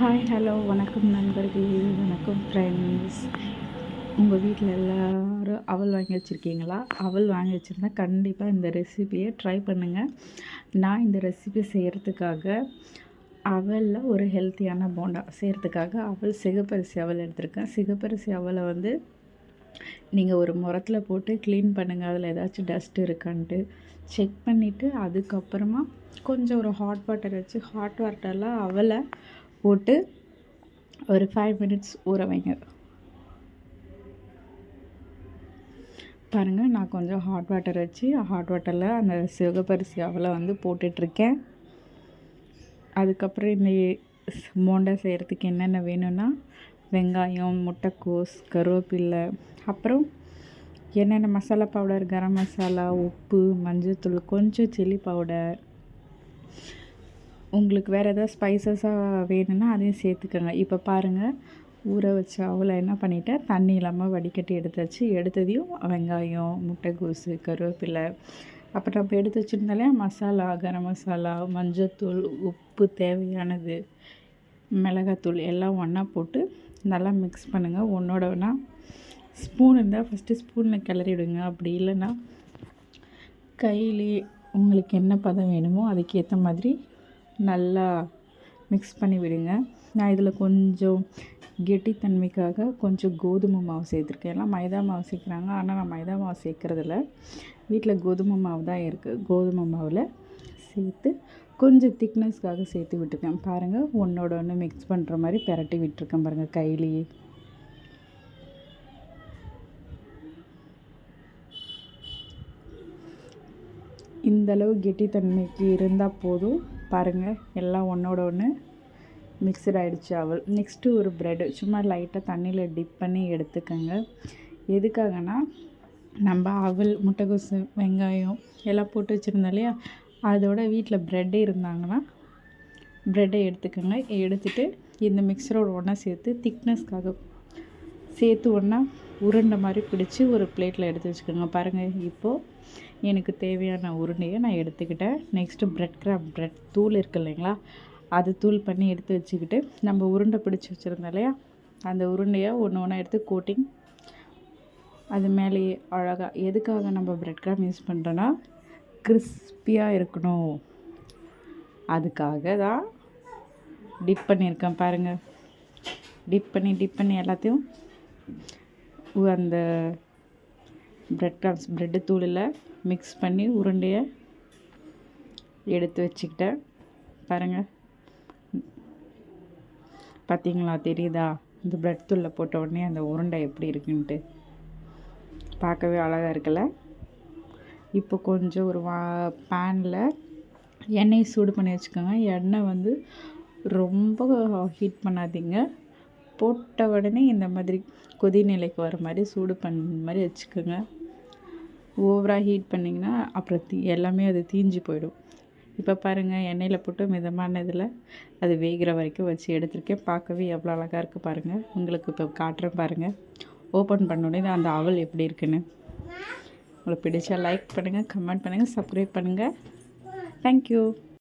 Hi hello வணக்கம் நண்பர்களே வணக்கம் ஃப்ரெண்ட்ஸ் உங்கள் வீட்டில் எல்லோரும் அவள் வாங்கி வச்சுருக்கீங்களா? அவள் வாங்கி வச்சுருந்தா கண்டிப்பாக இந்த ரெசிபியை ட்ரை பண்ணுங்கள் நான் இந்த ரெசிபி செய்கிறதுக்காக அவலில் ஒரு ஹெல்த்தியான போண்டா செய்கிறதுக்காக அவள் சிகப்பரிசி அவல் எடுத்திருக்கேன். சிகப்பரிசி அவலை வந்து நீங்கள் ஒரு முரத்தில் போட்டு க்ளீன் பண்ணுங்கள் அதில் ஏதாச்சும் டஸ்ட் இருக்கான்ட்டு செக் பண்ணிவிட்டு அதுக்கப்புறமா கொஞ்சம் ஒரு ஹாட் வாட்டர் வச்சு ஹாட் வாட்டரில் அவலை போட்டு ஒரு ஃபைவ் மினிட்ஸ் ஊற வைங்க. பாருங்கள் நான் கொஞ்சம் ஹாட் வாட்டர் வச்சு ஹாட் வாட்டரில் அந்த சிவகப்பரிசி அவளை வந்து போட்டுட்ருக்கேன். அதுக்கப்புறம் இந்த மோண்டா செய்கிறதுக்கு என்னென்ன வேணும்னா வெங்காயம் முட்டைக்கோஸ் கருவேப்பில்லை அப்புறம் என்னென்ன மசாலா பவுடர் கரம் மசாலா உப்பு மஞ்சள் கொஞ்சம் சில்லி பவுடர் உங்களுக்கு வேறு எதாவது ஸ்பைசஸாக வேணும்னா அதையும் சேர்த்துக்கோங்க. இப்போ பாருங்கள் ஊற வச்ச அவளை என்ன பண்ணிட்டேன் தண்ணி இல்லாமல் வடிகட்டி எடுத்தாச்சு. எடுத்ததையும் வெங்காயம் முட்டைக்கோசு கருவேப்பிலை. அப்புறம் நம்ம எடுத்து வச்சுருந்தாலே மசாலா கரம் மசாலா மஞ்சத்தூள் உப்பு தேவையானது மிளகாத்தூள் எல்லாம் ஒன்றா போட்டு நல்லா மிக்ஸ் பண்ணுங்கள் ஒன்றோட ஒன்றா ஸ்பூன் இருந்தால் ஃபஸ்ட்டு ஸ்பூனில் கிளறி விடுங்க. அப்படி இல்லைன்னா கையிலே உங்களுக்கு என்ன பதம் வேணுமோ அதுக்கேற்ற மாதிரி நல்லா மிக்ஸ் பண்ணி விடுங்க. நான் இதில் கொஞ்சம் கெட்டித்தன்மைக்காக கொஞ்சம் கோதுமை மாவு சேர்த்துருக்கேன். எல்லாம் மைதா மாவு சேர்க்குறாங்க. ஆனால் நான் மைதா மாவு சேர்க்குறதில்ல. வீட்டில் கோதுமை மாவு தான் இருக்குது கோதுமை மாவில் சேர்த்து கொஞ்சம் திக்னஸ்க்காக சேர்த்து விட்டுருக்கேன். பாருங்கள் ஒன்றோட ஒன்று மிக்ஸ் பண்ணுற மாதிரி பெரட்டி விட்டுருக்கேன் பாருங்கள் கையிலேயே. இந்தளவு கெட்டித்தன்மைக்கு இருந்தால் போதும். பாருங்கள் எல்லாம் ஒன்றோட ஒன்று மிக்சட் ஆகிடுச்சு அவள். நெக்ஸ்ட்டு ஒரு ப்ரெட்டு சும்மா லைட்டாக தண்ணியில் டிப் பண்ணி எடுத்துக்கோங்க. எதுக்காகனா நம்ம அவல் முட்டைகோசு வெங்காயம் எல்லாம் போட்டு வச்சுருந்தோம் இல்லையா? அதோட வீட்டில் ப்ரெட்டு இருந்தாங்கன்னா ப்ரெட்டை எடுத்துக்கோங்க. எடுத்துகிட்டு இந்த மிக்சரோட ஒன்றா சேர்த்து திக்னஸ்க்காக சேர்த்து ஒன்றா உருண்டை மாதிரி பிடிச்சி ஒரு பிளேட்டில் எடுத்து வச்சுக்கோங்க. பாருங்கள் இப்போது எனக்கு தேவையான உருண்டையை நான் எடுத்துக்கிட்டேன். நெக்ஸ்ட்டு ப்ரெட் கிராம் ப்ரெட் தூள் இருக்குது இல்லைங்களா? அது தூள் பண்ணி எடுத்து வச்சுக்கிட்டு நம்ம உருண்டை பிடிச்சி வச்சுருந்தோம் இல்லையா? அந்த உருண்டையை ஒன்று ஒன்றா எடுத்து கோட்டிங் அது மேலேயே அழகாக எதுக்காக நம்ம ப்ரெட் கிராம் யூஸ் பண்ணுறோன்னா கிறிஸ்பியாக இருக்கணும். அதுக்காக தான் டிப் பண்ணியிருக்கேன் பாருங்கள் டிப் பண்ணி டிப் பண்ணி எல்லாத்தையும் அந்த ப்ரெட் க்ரம்ஸ் ப்ரெட்டு தூளில் மிக்ஸ் பண்ணி உருண்டையை எடுத்து வச்சுக்கிட்டேன். பாருங்கள் பார்த்தீங்களா? தெரியுதா? இந்த ப்ரெட் தூளில் போட்ட உடனே அந்த உருண்டை எப்படி இருக்குன்ட்டு. பார்க்கவே அழகாக இருக்குல்ல? இப்போ கொஞ்சம் ஒரு வா பேனில் எண்ணெய் சூடு பண்ணி வச்சுக்கோங்க. எண்ணெய் வந்து ரொம்ப ஹீட் பண்ணாதீங்க. போட்ட உடனே இந்த மாதிரி கொதிநிலைக்கு வர மாதிரி சூடு பண்ண மாதிரி வச்சுக்கோங்க. ஓவராக ஹீட் பண்ணிங்கன்னா அப்புறம் தீ எல்லாமே அது தீஞ்சு போயிடும். இப்போ பாருங்கள் எண்ணெயில் போட்டு மிதமான இதில் அது வேகிற வரைக்கும் வச்சு எடுத்திருக்கேன். பார்க்கவே எவ்வளோ அழகாக இருக்குது பாருங்கள் உங்களுக்கு இப்போ காட்டுறேன் பாருங்கள் ஓப்பன் பண்ணோடனே அந்த அவல் எப்படி இருக்குன்னு. உங்களுக்கு பிடிச்சா லைக் பண்ணுங்கள் கமெண்ட் பண்ணுங்கள் சப்ஸ்கிரைப் பண்ணுங்கள் தேங்க்யூ